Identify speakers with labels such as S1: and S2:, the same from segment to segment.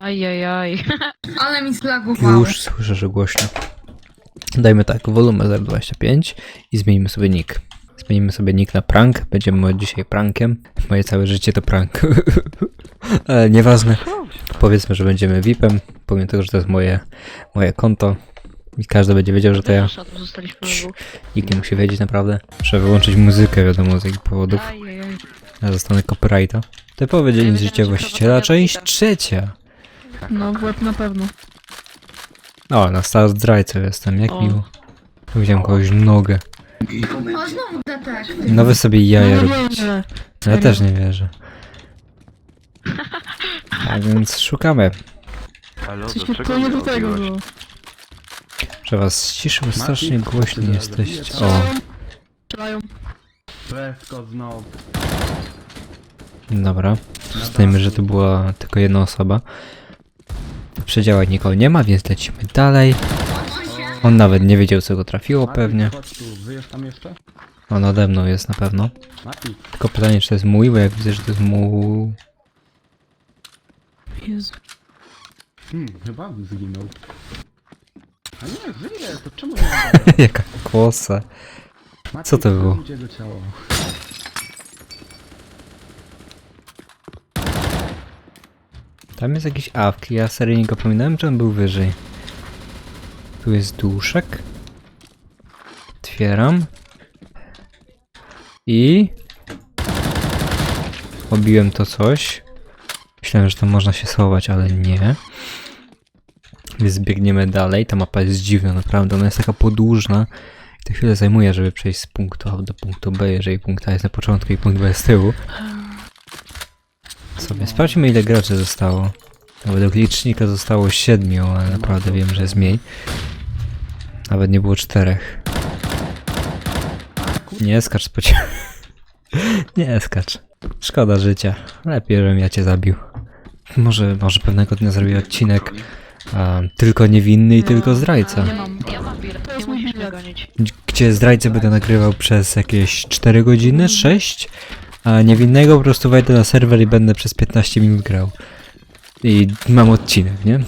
S1: Ajajaj.
S2: Ale mi zlagowało.
S3: Już słyszę, że głośno. Dajmy tak, wolumę 0.25 i zmienimy sobie nick. Zmienimy sobie nick na prank. Będziemy dzisiaj prankiem. Moje całe życie to prank. Ale nieważne. Powiedzmy, że będziemy VIP-em, pomimo tego, że to jest moje, moje konto. I każdy będzie wiedział, że to ja. Nikt nie musi wiedzieć naprawdę. Trzeba wyłączyć muzykę, wiadomo, z jakich powodów. Ja zostanę copyrighta. Typowy dzień z życia właściciela, część trzecia.
S1: No w łeb na pewno.
S3: O, na start zdrajcą jestem, jak
S1: O.
S3: miło. Widziałem kogoś nogę.
S2: O, znowu detektyw.
S3: No wy sobie jaja
S1: No nie
S3: robicie.
S1: wierzę.
S3: Ja też nie wierzę. A więc szukamy.
S4: Ale
S1: Coś
S4: do
S1: mi
S4: czego
S1: to nie
S4: mnie
S1: do tego
S4: odbiłaś?
S1: było.
S3: Że was ściszę, bo strasznie głośni jesteście. O,
S1: Strzelają.
S5: Presko znowu.
S3: dobra. Przyznajmy, że to była tylko jedna osoba. W przedziałach nikogo nie ma, więc lecimy dalej. On nawet nie wiedział, co go trafiło pewnie.
S5: Chodź tu, wyjesz tam jeszcze?
S3: On nade mną jest na pewno. Tylko pytanie, czy to jest mój, bo jak widzę, że to jest mój...
S1: Jezu.
S5: hmm, chyba zginął. A nie, żyje, to czemu nie
S3: Jaka kosa.
S5: Mati,
S3: Co to było?
S5: Gdzie go ciało?
S3: Tam jest jakiś awki, ja serio nie go pamiętałem, czy on był wyżej. Tu jest duszek. Otwieram. I... Obiłem to coś. Myślałem, że tam można się schować, ale nie. Więc biegniemy dalej. Ta mapa jest dziwna, naprawdę. Ona jest taka podłużna. I to chwilę zajmuje, żeby przejść z punktu A do punktu B, jeżeli punkt A jest na początku i punkt B jest z tyłu. Sobie sprawdźmy ile graczy zostało. No, Według licznika zostało 7, ale naprawdę wiem, że jest mniej. Nawet nie było czterech. Nie skacz po cie... Nie skacz. Szkoda życia. Lepiej, żebym ja cię zabił. Może, może pewnego dnia zrobię odcinek a, tylko niewinny i tylko zdrajca.
S1: Nie mam. Ja mam bilet. To Nie jest mój musisz mnie bilet. gonić.
S3: Gdzie zdrajcę będę nagrywał przez jakieś 4 godziny, 6, a niewinnego po prostu wejdę na serwer i będę przez 15 minut grał. I mam odcinek, nie?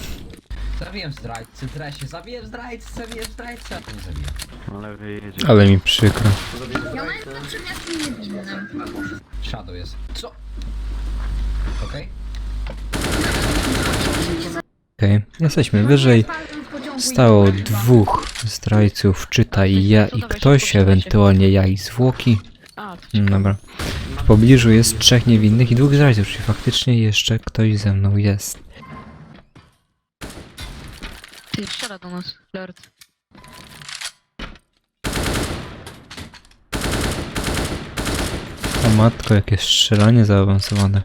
S6: Zabiłem zdrajcę, zdrajcie, zabiłem zdrajcę, zabiłem zdrajcę. Nie zabiję.
S4: Ale wyjedzie.
S3: Ale mi przykro.
S2: Ja mam to czym jestem niewinnym.
S6: Shadow jest. Co? Okej?
S3: Okej, jesteśmy wyżej. Stało dwóch zdrajców, czytaj ja i ktoś, ewentualnie ja i zwłoki.
S1: A, to
S3: Mm, Dobra. W pobliżu jest trzech niewinnych i dwóch zdrajców, czyli faktycznie jeszcze ktoś ze mną jest.
S1: ty strzela do nas. Lord.
S3: O matko, jakie strzelanie zaawansowane.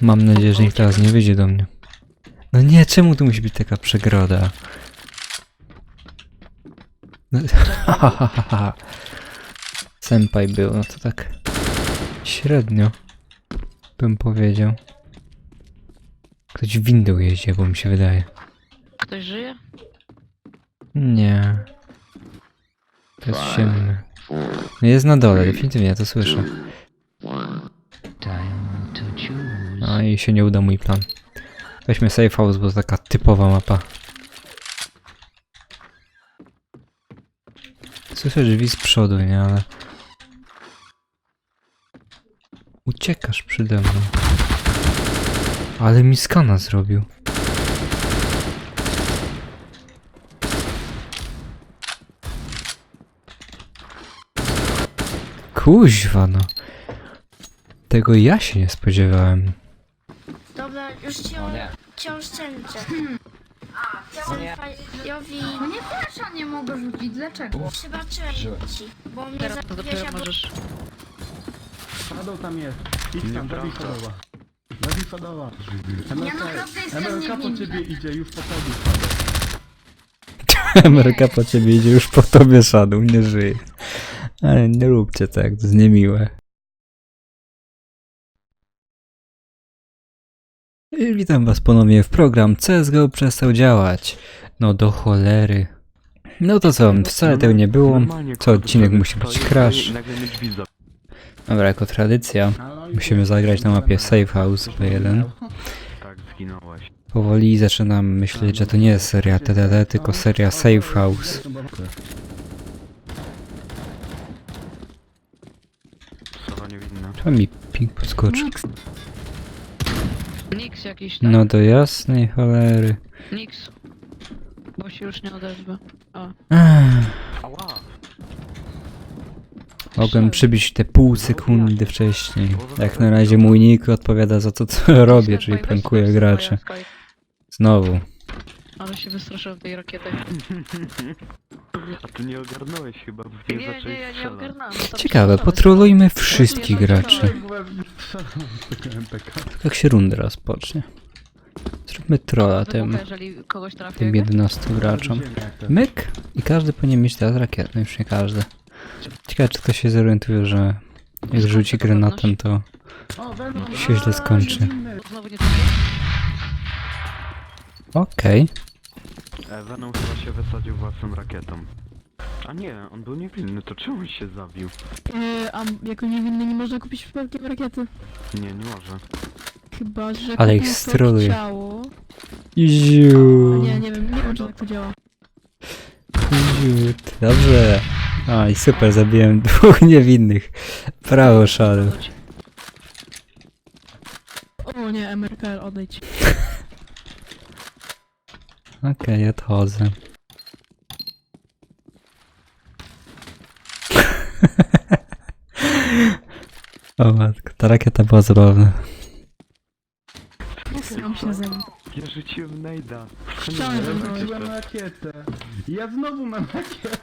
S3: Mam nadzieję, że nikt teraz nie wyjdzie do mnie. No nie, czemu tu musi być taka przegroda? No, ha, ha, ha, ha. Senpai był, no to tak średnio bym powiedział. Ktoś windą jeździ, bo mi się wydaje.
S1: Ktoś żyje?
S3: Nie. To jest ciemny. No jest na dole, definitywnie, ja to słyszę. No i się nie uda mój plan. Weźmy safe house, bo to taka typowa mapa. Słyszę drzwi z przodu, nie, ale... Uciekasz przede mną. Ale mi skana zrobił. Kuźwa no. Tego ja się nie spodziewałem.
S7: Dobra, już cię,
S6: O nie.
S7: cię oszczędzę.
S6: O nie.
S2: No nie mogę rzucić, dlaczego?
S7: przebaczyłem
S6: Żyłem.
S7: ci, bo mnie
S1: Teraz to
S7: zabiłeś,
S1: dopiero
S7: albo
S1: możesz.
S5: Shadow tam jest. Idź tam, zabij Shadowa.
S2: Ja
S5: MLK,
S2: naprawdę jestem
S5: MLK po ciebie idzie, już po tobie Shadow.
S3: Ameryka po ciebie idzie, już po tobie szadł, nie żyje. Ale nie róbcie tak, to jest niemiłe. I witam was ponownie w program CSGO przestał działać. No do cholery. No to co, wcale tego nie było. Co odcinek musi być crash. Dobra, jako tradycja
S5: Ale
S3: musimy zagrać na mapie Safe House B1.
S4: Tak, zginąłeś.
S3: Powoli zaczynam myśleć, że to nie jest seria TDD, tylko seria Safe House.
S4: Niewinna.
S3: Czemu mi ping podskoczył?
S1: Nix jakiś tam.
S3: No do jasnej cholery.
S1: Nix. Bo się już nie odezwie. O.
S3: Ach, Mogłem przybić te pół sekundy wcześniej. Jak na razie mój nick odpowiada za to, co robię, czyli prankuję graczy. Znowu.
S1: Ale się wystraszyłem tej rakiety.
S4: A ty nie ogarnąłeś chyba, bo
S1: Nie,
S4: nie
S1: nie, ja nie
S4: strzelać.
S1: ogarnąłem. Tam
S3: Ciekawe,
S1: strzelamy.
S3: potrolujmy wszystkich graczy.
S5: MPK.
S3: Jak się runda rozpocznie. Zróbmy trolla
S1: Wybucha,
S3: tym,
S1: jeżeli kogoś trafi.
S3: tym 11 graczom. Myk! I każdy powinien mieć teraz rakietę, już nie każdy. Ciekawe, czy ktoś się zorientuje, że jak rzuci granatem, to się źle skończy.
S1: Znowu nie
S3: okej.
S4: E, Venom chyba się wysadził własną rakietą. A nie, on był niewinny, to czemu się zabił?
S8: Yy, a jako niewinny nie można kupić przypadkiem rakiety.
S4: Nie, nie może.
S8: Chyba, że
S3: Ale ich
S8: kupił
S3: stroluje.
S8: ciało. A
S3: Ziu,
S8: nie, nie wiem, nie wiem czy tak to działa.
S3: dobrze. A i super, zabiłem dwóch niewinnych. Brawo, Shadow.
S8: O nie, MRKL, odejdź.
S3: Okej, odchodzę. o matko, ta rakieta była zabawna.
S8: Mam się ze mną.
S4: Ja rzuciłem najda.
S8: Ścianę
S5: Ja
S8: zamknąłeś.
S5: rzuciłem rakietę. Ja znowu mam rakietę.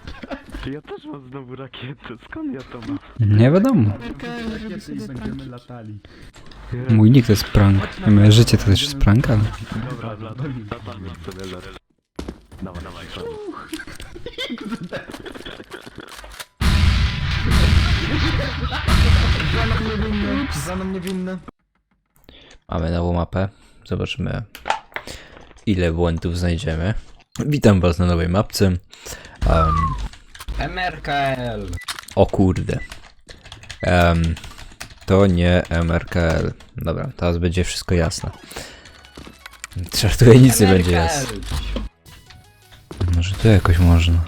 S4: Ty ja też mam znowu rakietę, skąd ja to mam?
S3: Nie wiadomo.
S5: Rakiety i będziemy latali.
S3: Mój nick to jest prank. A moje życie to też jest prank, ale...
S4: Dobra, latam, latamy sobie lat. Dawaj, dawaj, dawaj.
S3: Mamy nową mapę. Zobaczymy, ile błędów znajdziemy. Witam was na nowej mapce. Um,
S6: MRKL.
S3: o kurde. Em, to nie MRKL. Dobra, teraz będzie wszystko jasne. Żartuję, nic nie będzie jasne. Może tu jakoś można.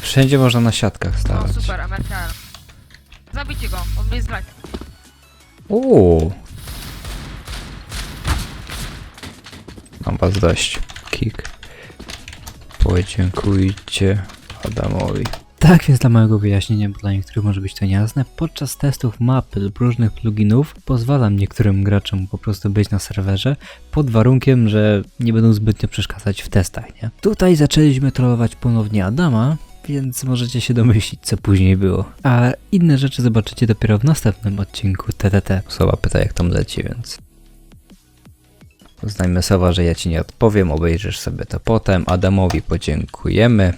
S3: Wszędzie można na siatkach
S9: O,
S3: stawać.
S9: super, MRKL. Zabijcie go, on mnie zdrajcy.
S3: Uuu. Mam was dość. Kick. Podziękujcie Adamowi. Tak więc dla mojego wyjaśnienia, bo dla niektórych może być to niejasne, podczas testów mapy lub różnych pluginów pozwalam niektórym graczom po prostu być na serwerze pod warunkiem, że nie będą zbytnio przeszkadzać w testach, nie? Tutaj zaczęliśmy trollować ponownie Adama, więc możecie się domyślić, co później było. A inne rzeczy zobaczycie dopiero w następnym odcinku TTT. Sowa pyta, jak tam leci, więc... Uznajmy Sowa, że ja ci nie odpowiem, obejrzysz sobie to potem. Adamowi podziękujemy.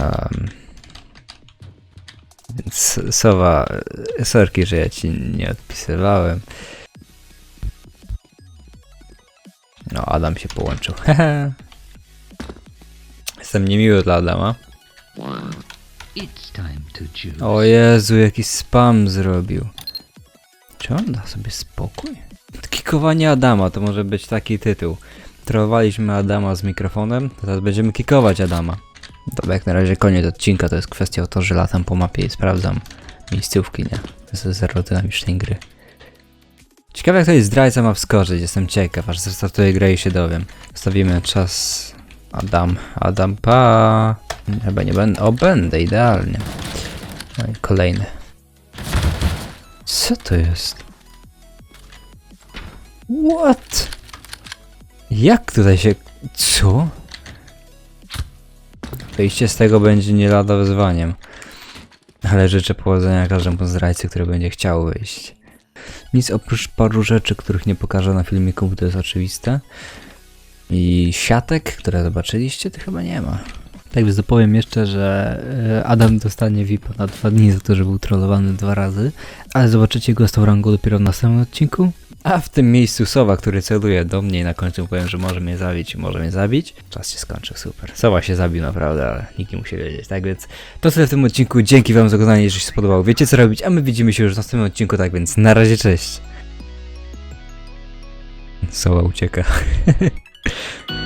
S3: Um, więc Sowa, sorki, że ja ci nie odpisywałem. No, Adam się połączył. Jestem niemiły dla Adama. O Jezu, jaki spam zrobił. Czy on da sobie spokój? Kikowanie Adama to może być taki tytuł. Trollowaliśmy Adama z mikrofonem, teraz będziemy kikować Adama. Dobra, jak na razie koniec odcinka, to jest kwestia o to, że latam po mapie i sprawdzam miejscówki, nie? Z zero dynamicznej gry. Ciekawe jak to jest zdrajca ma wskoczyć, jestem ciekaw, aż zrestartuję grę i się dowiem. Stawimy czas... Adam, Adam, pa. Chyba nie będę, o będę, idealnie. No i kolejny. Co to jest? What? Jak tutaj się... Co? Wyjście z tego będzie nie lada wyzwaniem. Ale życzę powodzenia każdemu zdrajcy, który będzie chciał wyjść. Nic oprócz paru rzeczy, których nie pokażę na filmiku, bo to jest oczywiste. I siatek, które zobaczyliście, to chyba nie ma. Tak więc dopowiem jeszcze, że e, Adam dostanie VIP na dwa dni za to, że był trollowany dwa razy, ale zobaczycie go z tą rangą dopiero w następnym odcinku. A w tym miejscu Sowa, który celuje do mnie i na końcu powiem, że może mnie zabić może mnie zabić. Czas się skończył, super. Sowa się zabił naprawdę, ale nikt nie musi wiedzieć. Tak więc to tyle w tym odcinku. Dzięki wam za oglądanie, jeżeli się spodobało. Wiecie co robić, a my widzimy się już w następnym odcinku, tak więc na razie, cześć. Soła ucieka.